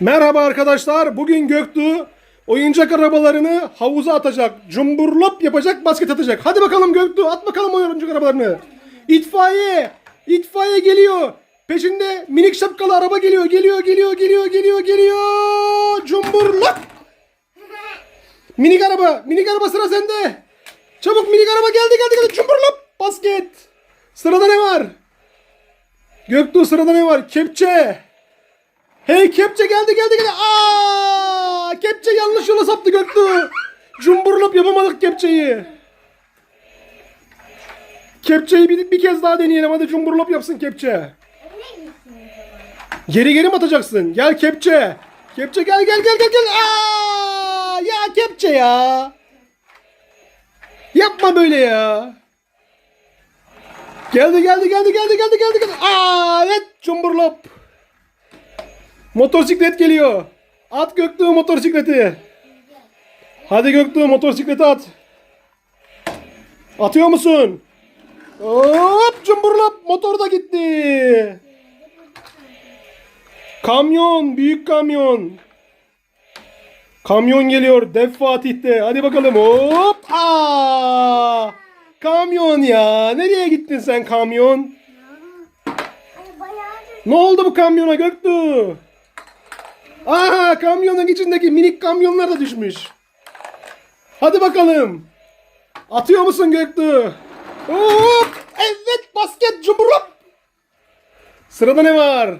Merhaba arkadaşlar. Bugün Göktuğ oyuncak arabalarını havuza atacak. Cumburlop yapacak, basket atacak. Hadi bakalım Göktuğ at bakalım oyuncak arabalarını. İtfaiye! İtfaiye geliyor. Peşinde minik şapkalı araba geliyor. Geliyor, geliyor, geliyor, geliyor, geliyor. Cumburlop! Minik araba, minik araba sıra sende. Çabuk minik araba geldi, geldi, geldi. Cumburlop! Basket. Sırada ne var? Göktuğ sırada ne var? Kepçe. Hey kepçe geldi geldi geldi. Aa! Kepçe yanlış yola saptı Göktuğ. Cumburlop yapamadık kepçeyi. Kepçeyi bir, bir kez daha deneyelim hadi cumburlop yapsın kepçe. Geri geri mi atacaksın? Gel kepçe. Kepçe gel gel gel gel gel. Aa! Ya kepçe ya. Yapma böyle ya. Geldi geldi geldi geldi geldi geldi geldi. Aa evet cumburlop. Motosiklet geliyor. At Göktuğ motosikleti. Hadi Göktuğ motosikleti at. Atıyor musun? Hop cumburlop motor da gitti. Kamyon büyük kamyon. Kamyon geliyor Dev Fatih'te. Hadi bakalım hop. Aa! Kamyon ya. Nereye gittin sen kamyon? Ne oldu bu kamyona Göktuğ? Aha kamyonun içindeki minik kamyonlar da düşmüş. Hadi bakalım. Atıyor musun Göktuğ? Hop! Evet basket cumburup. Sırada ne var?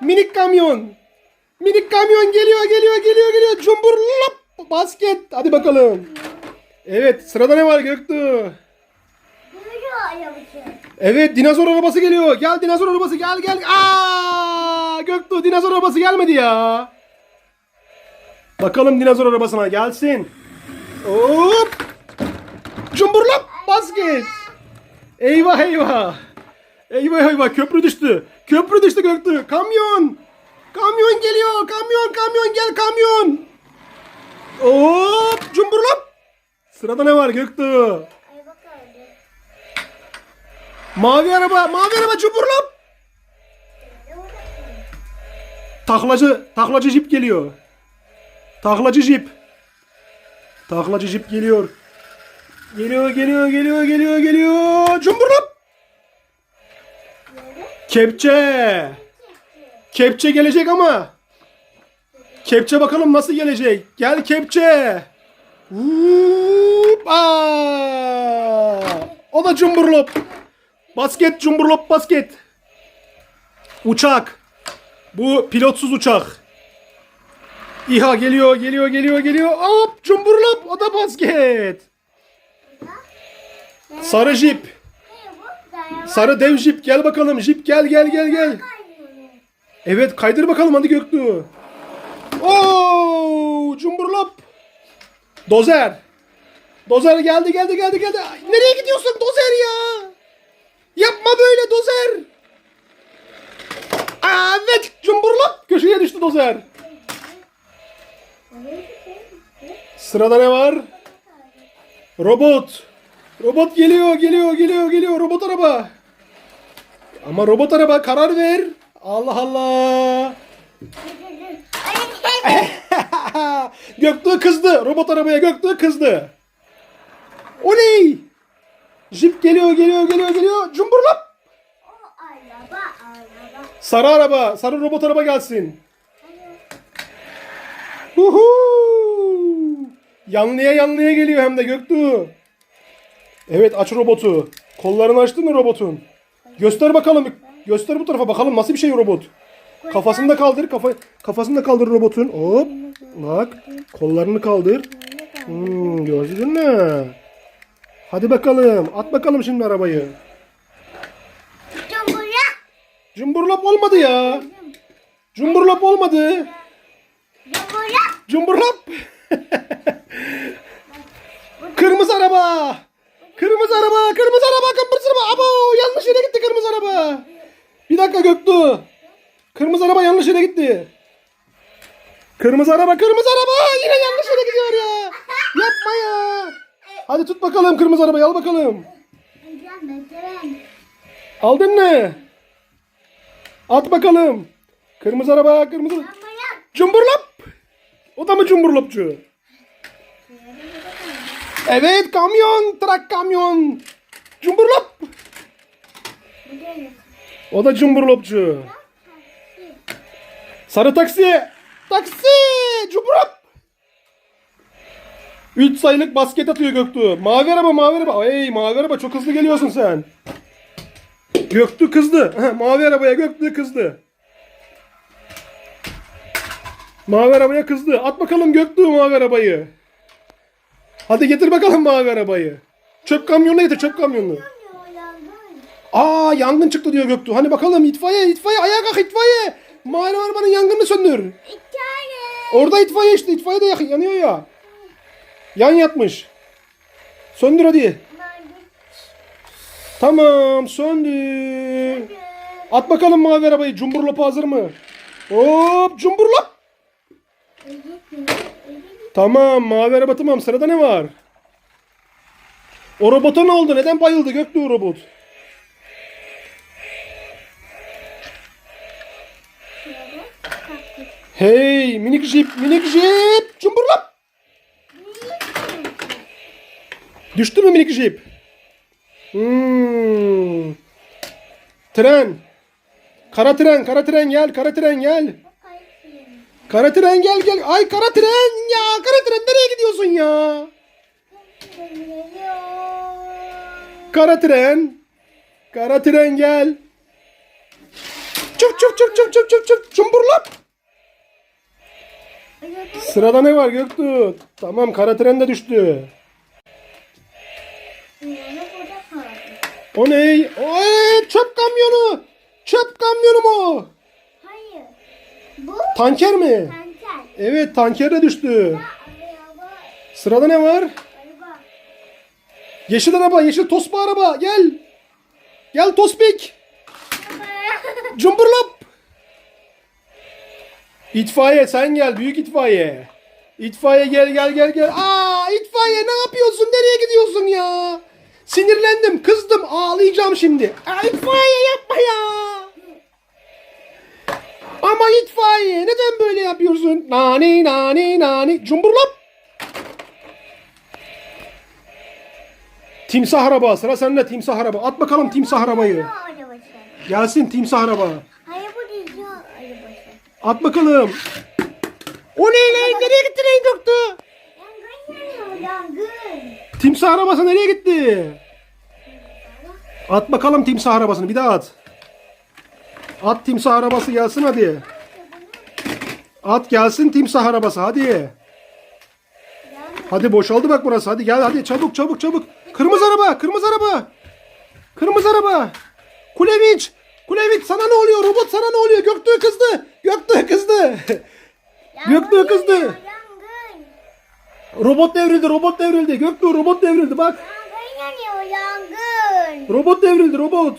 Minik kamyon. Minik kamyon geliyor geliyor geliyor geliyor. Cumburlop basket. Hadi bakalım. Evet sırada ne var Göktuğ? Evet dinozor arabası geliyor. Gel dinozor arabası gel gel. Aa! Göktuğ dinozor arabası gelmedi ya. Bakalım dinozor arabasına gelsin. Hop! Cumburlop basket. Eyvah eyvah. Eyvah eyvah köprü düştü. Köprü düştü Göktuğ. Kamyon. Kamyon geliyor. Kamyon kamyon gel kamyon. Hop! Cumburlop. Sırada ne var Göktuğ? Mavi araba, mavi araba cumburlop. Taklacı, taklacı jip geliyor. Taklacı jip. Taklacı jip geliyor. Geliyor, geliyor, geliyor, geliyor, geliyor. Cumburlop. Kepçe. Kepçe gelecek ama. Kepçe bakalım nasıl gelecek. Gel kepçe. Hup, aa. O da cumburlop. Basket cumburlop basket. Uçak. Bu pilotsuz uçak. İHA geliyor geliyor geliyor geliyor. Hop cumburlop o da basket. Sarı jip. Sarı dev jip gel bakalım jip gel gel gel gel. Evet kaydır bakalım hadi Göktuğ. Oo cumburlop. Dozer. Dozer geldi geldi geldi geldi. Nereye gidiyorsun Dozer ya? Yapma böyle Dozer. Evet cumburlop köşeye düştü Dozer. Sırada ne var? Robot. Robot geliyor geliyor geliyor geliyor robot araba. Ama robot araba karar ver. Allah Allah. Göktuğ kızdı. Robot arabaya Göktuğ kızdı. Oley! Jip geliyor geliyor geliyor geliyor. Cumburlop. Sarı araba. Sarı robot araba gelsin. Huhu! Yanlıya yanlıya geliyor hem de Göktuğ. Evet aç robotu. Kollarını açtın mı robotun? Göster bakalım. Göster bu tarafa bakalım nasıl bir şey robot. Kafasını da kaldır. Kafa, kafasını da kaldır robotun. Hop. Bak. Kollarını kaldır. Hmm, gördün mü? Hadi bakalım. At bakalım şimdi arabayı. Cumburlop olmadı ya. Cumburlop olmadı. Cumburlop. kırmızı araba. Kırmızı araba, kırmızı araba, kırmızı araba. Abo yanlış yere gitti kırmızı araba. Bir dakika Göktuğ. Kırmızı araba yanlış yere gitti. Kırmızı araba, kırmızı araba. Yine yanlış yere gidiyor ya. Yapma ya. Hadi tut bakalım kırmızı arabayı al bakalım. Aldın mı? At bakalım. Kırmızı araba, kırmızı. Cumburlop. O da mı cumburlopçu? Evet kamyon. Trak kamyon. Cumburlop. O da cumburlopçu. Sarı taksi. Taksi. Cumburlop. 3 sayılık basket atıyor Göktuğ. Mavi araba mavi araba. Ey mavi araba çok hızlı geliyorsun sen. Göktuğ kızdı. Mavi arabaya Göktuğ kızdı. Mavi arabaya kızdı. At bakalım Göktuğ mavi arabayı. Hadi getir bakalım mavi arabayı. Çöp kamyonuna getir çöp kamyonunu. Aa yangın çıktı diyor Göktuğ. Hani bakalım itfaiye itfaiye ayağa kalk itfaiye. Mavi arabanın yangını söndür. Tane. Orada itfaiye işte itfaiye de yanıyor ya. Yan yatmış. Söndür hadi. Tamam söndü. At bakalım mavi arabayı. Cumburlop hazır mı? Hop cumburlop. Tamam mavi araba tamam. Sırada ne var? O robota ne oldu? Neden bayıldı Göktuğ robot? Hey minik jip minik jip. Cumburlop. Düştü mü minik jip? Hmm. Tren. Kara tren, kara tren gel, kara tren gel. Kara tren gel gel. Ay kara tren ya, kara tren nereye gidiyorsun ya? Kara tren. Kara tren gel. Çıp çıp çıp çıp çıp çıp çıp cumburlap. Sırada ne var Göktuğ? Tamam kara tren de düştü. O ne? Oy çöp kamyonu. Çöp kamyonu mu? Bu Tanker mi? tanker. Evet tanker de düştü. Sırada ne var? Araba. Yeşil araba, yeşil tospa araba. Gel. Gel tospik. Cumburlap. İtfaiye sen gel büyük itfaiye. İtfaiye gel gel gel gel. Aa itfaiye ne yapıyorsun? Nereye gidiyorsun ya? Sinirlendim, kızdım, ağlayacağım şimdi. Aa, itfaiye yapma ya. Ama itfaiye neden böyle yapıyorsun? Nani nani nani. Cumburlap. Timsah araba. Sıra sende timsah araba. At bakalım timsah arabayı. Gelsin timsah araba. Hayır bu ya arabası. At bakalım. O ne lan? Nereye gitti lan döktü? Yangın yangın. Timsah arabası nereye gitti? At bakalım timsah arabasını. Bir daha at. At timsah arabası gelsin hadi. At gelsin timsah arabası hadi. Hadi boşaldı bak burası. Hadi gel hadi çabuk çabuk çabuk. Kırmızı araba, kırmızı araba. Kırmızı araba. Kuleviç. Kuleviç sana ne oluyor? Robot sana ne oluyor? Göktuğ kızdı. Göktuğ kızdı. Göktuğ kızdı. Yangın. robot devrildi, robot devrildi. Göktuğ robot devrildi bak. Yangın yanıyor yangın. Robot devrildi, robot.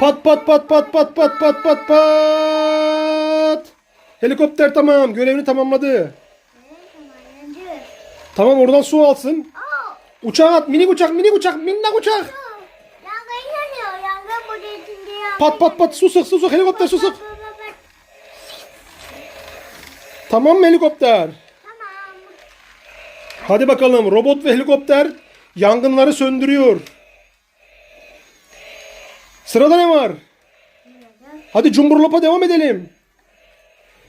Pat pat pat pat pat pat pat pat pat. Helikopter tamam görevini tamamladı. Tamam oradan su alsın. Uçağa at minik uçak minik uçak minnak uçak. Pat pat pat su sık su sık helikopter su sık. Tamam mı helikopter? Tamam. Hadi bakalım robot ve helikopter yangınları söndürüyor. Sırada ne var? Hadi cumburlop'a devam edelim.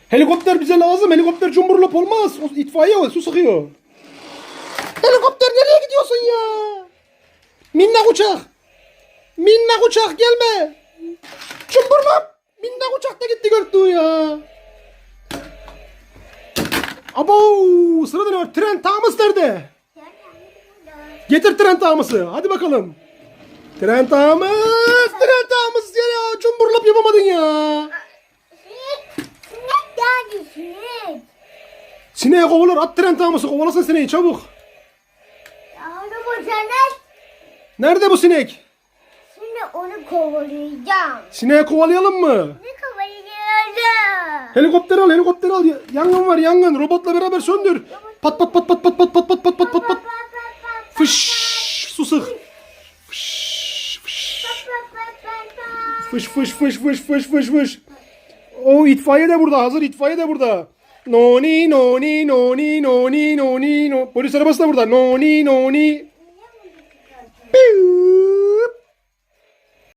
Helikopter bize lazım. Helikopter cumburlop olmaz. O itfaiye o su sıkıyor. Helikopter nereye gidiyorsun ya? Minnak uçak. Minnak uçak gelme. Cumburlop. Minnak uçak da gitti Göktuğ ya. Abo sırada ne var? Tren Thomas nerede? Getir tren Thomas'ı. Hadi bakalım. Tren Thomas. Tren Thomas ya, ya. Cumburlop yapamadın ya. Sinek geldi sinek. Sineği kovalar. At tren taması. Kovalasın sineği çabuk. Yavrum bu cennet. Nerede bu sinek? Şimdi onu kovalayacağım. Sineği kovalayalım mı? Ne kovalayacağım? Helikopter al, helikopter al. Ya- Yangın var, yangın. Robotla beraber söndür. Pat pat pat pat pat pat pat pat pat pat pat. Fış, Fış fış fış fış fış fış fış. O itfaiye de burada. Hazır itfaiye de burada. Noni noni noni noni noni no. Polis arabası da burada. Noni noni. Piu.